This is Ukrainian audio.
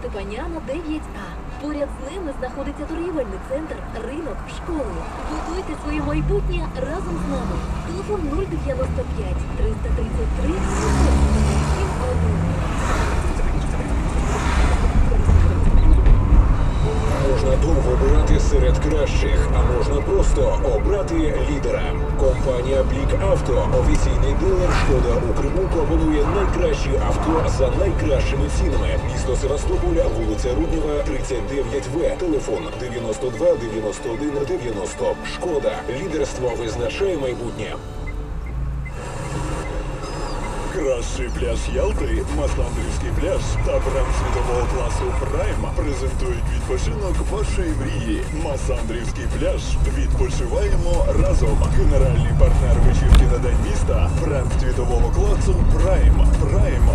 Степаняна 9А. Поряд з ними знаходиться торгівельний центр, ринок, школи. Будуйте своє майбутнє разом з нами. Телефон 095 333 серед кращих, а можна просто обрати лідера. Компанія Блік Авто, офіційний дилер Шкода у Криму пропонує найкращі авто за найкращими цінами. Місто Севастополя, вулиця Руднєва, 39В. Телефон 92 91 90. Шкода. Лідерство визначає майбутнє. Кращий пляж Ялти, Масландрівський пляж та бренд світового класу Прайм презентують відпочинок вашої мрії. Масандрівський пляж. Відпочиваємо разом. Генеральний партнер вечірки на день міста. Бренд світового класу Прайм. Прайм.